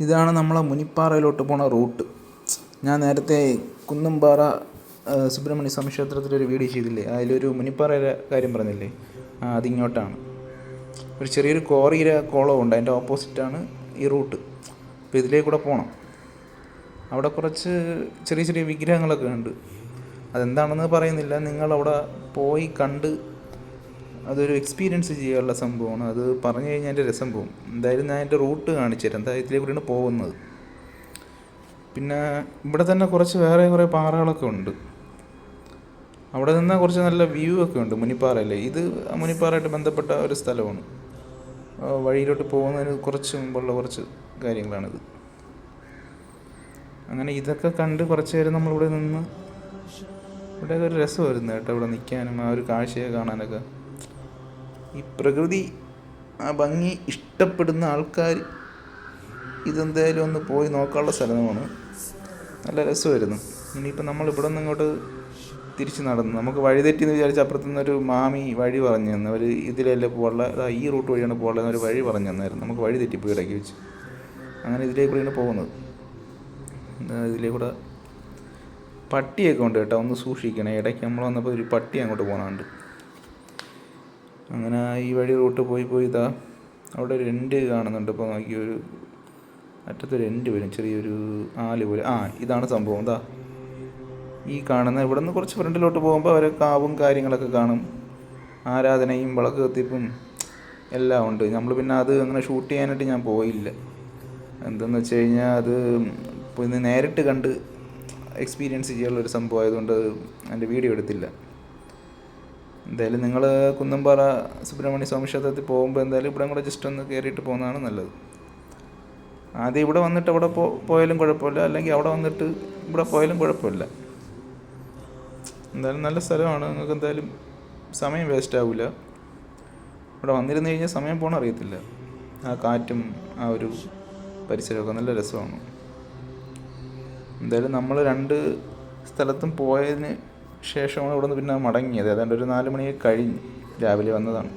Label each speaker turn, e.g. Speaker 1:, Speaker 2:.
Speaker 1: ഇതാണ് നമ്മളെ മുനിപ്പാറയിലോട്ട് പോണ റൂട്ട്. ഞാൻ നേരത്തെ കുന്നംപാറ സുബ്രഹ്മണ്യ സ്വാമി ക്ഷേത്രത്തിലൊരു വീഡിയോ ചെയ്തില്ലേ? അതിലൊരു മുനിപ്പാറയുടെ കാര്യം പറഞ്ഞില്ലേ? അതിങ്ങോട്ടാണ്. ഒരു ചെറിയൊരു കോറിയിലെ കുളമുണ്ട് അതിന്റെ ഓപ്പോസിറ്റാണ് ഈ റൂട്ട്. അപ്പോൾ ഇതിലേ കൂടെ പോകണം അവിടെ കുറച്ച് ചെറിയ ചെറിയ വിഗ്രഹങ്ങളൊക്കെ ഉണ്ട്. അതെന്താണെന്ന് പറയുന്നില്ല. നിങ്ങളവിടെ പോയി കണ്ട് അതൊരു എക്സ്പീരിയൻസ് ചെയ്യാനുള്ള സംഭവമാണ്. അത് പറഞ്ഞു കഴിഞ്ഞാൽ എന്റെ രസം പോകും എന്തായാലും ഞാൻ എന്റെ റൂട്ട് കാണിച്ചു തരാം. എന്താ ഇതിലേ കൂടെയാണ് പോകുന്നത്. പിന്നെ ഇവിടെ തന്നെ കുറച്ച് വേറെ കുറേ പാറകളൊക്കെ ഉണ്ട്. അവിടെ നിന്ന് കുറച്ച് നല്ല വ്യൂ ഒക്കെ ഉണ്ട് മുനിപ്പാറയിലെ. ഇത് മുനിപ്പാറയായിട്ട് ബന്ധപ്പെട്ട ഒരു സ്ഥലമാണ്. വഴിയിലോട്ട് പോകുന്നതിന് കുറച്ച് മുമ്പുള്ള കുറച്ച് കാര്യങ്ങളാണിത്. അങ്ങനെ ഇതൊക്കെ കണ്ട് കുറച്ച് നേരം നമ്മളിവിടെ നിന്ന് ഇവിടെ ഒരു രസമായിരുന്നു കേട്ടോ ഇവിടെ നിൽക്കാനും ആ ഒരു കാഴ്ചയെ കാണാനൊക്കെ. ഈ പ്രകൃതി ആ ഭംഗി ഇഷ്ടപ്പെടുന്ന ആൾക്കാർ ഇതെന്തായാലും ഒന്ന് പോയി നോക്കാനുള്ള സ്ഥലമാണ്. നല്ല രസമായിരുന്നു. ഇനിയിപ്പോൾ നമ്മൾ ഇവിടെ നിന്ന് ഇങ്ങോട്ട് തിരിച്ച് നടന്നു. നമുക്ക് വഴി തെറ്റിന്ന് വിചാരിച്ച അപ്പുറത്തു നിന്നൊരു മാമി വഴി പറഞ്ഞു തന്നു. അവർ ഇതിലല്ലേ പോകാനുള്ള അതാ ഈ റൂട്ട് വഴിയാണ് പോകാനുള്ള ഒരു വഴി പറഞ്ഞു തന്നായിരുന്നു. നമുക്ക് വഴി തെറ്റിപ്പോയി ഇടയ്ക്ക് വെച്ച്. അങ്ങനെ ഇതിലേക്ക് കൂടെയാണ് പോകുന്നത്. ഇതിലേ കൂടെ പട്ടിയൊക്കെ ഉണ്ട് കേട്ടോ. ഒന്ന് സൂക്ഷിക്കണേ. ഇടയ്ക്ക് നമ്മൾ വന്നപ്പോൾ ഒരു പട്ടി അങ്ങോട്ട് പോകുന്നുണ്ട് അങ്ങനെ ഈ വഴി റൂട്ട് പോയി പോയി ഇതാ അവിടെ എൻഡ് കാണുന്നുണ്ട്. ഇപ്പോൾ നോക്കി ഒരു അറ്റത്തൊരു എൻഡ് വരും. ചെറിയൊരു ആൽ പോലെ. ആ ഇതാണ് സംഭവം. ഇതാ. ഈ കാണുന്ന ഇവിടെ നിന്ന് കുറച്ച് ഫ്രണ്ടിലോട്ട് പോകുമ്പോൾ അവരെ കാവും കാര്യങ്ങളൊക്കെ കാണും. ആരാധനയും വിളക്ക് കത്തിപ്പും എല്ലാം ഉണ്ട്. നമ്മൾ പിന്നെ അത് അങ്ങനെ ഷൂട്ട് ചെയ്യാനായിട്ട് ഞാൻ പോയില്ല. എന്തെന്ന് വെച്ച് കഴിഞ്ഞാൽ അത് ഇന്ന് നേരിട്ട് കണ്ട് എക്സ്പീരിയൻസ് ചെയ്യാനുള്ള ഒരു സംഭവം ആയതുകൊണ്ട് അതിന്റെ വീഡിയോ എടുത്തില്ല. എന്തായാലും നിങ്ങൾ കുന്നമ്പാറ സുബ്രഹ്മണ്യ സ്വാമി ക്ഷേത്രത്തിൽ പോകുമ്പോൾ എന്തായാലും ഇവിടെ കൂടെ ജസ്റ്റ് ഒന്ന് കയറിയിട്ട് പോകുന്നതാണ് നല്ലത്. ആദ്യം ഇവിടെ വന്നിട്ട് അവിടെ പോ പോയാലും കുഴപ്പമില്ല. അല്ലെങ്കിൽ അവിടെ വന്നിട്ട് ഇവിടെ പോയാലും കുഴപ്പമില്ല. എന്തായാലും നല്ല സ്ഥലമാണ്. നിങ്ങൾക്ക് എന്തായാലും സമയം വേസ്റ്റ് ആവില്ല ഇവിടെ വന്നിരുന്നു കഴിഞ്ഞാൽ സമയം പോകണം അറിയത്തില്ല. ആ കാറ്റും ആ ഒരു പരിസരമൊക്കെ നല്ല രസമാണ്. എന്തായാലും നമ്മൾ രണ്ട് സ്ഥലത്തും പോയതിന് ശേഷമാണ് ഇവിടെ നിന്ന് പിന്നെ മടങ്ങിയത്. ഏതാണ്ട് ഒരു നാല് മണിയൊക്കെ കഴിഞ്ഞ് രാവിലെ വന്നതാണ്.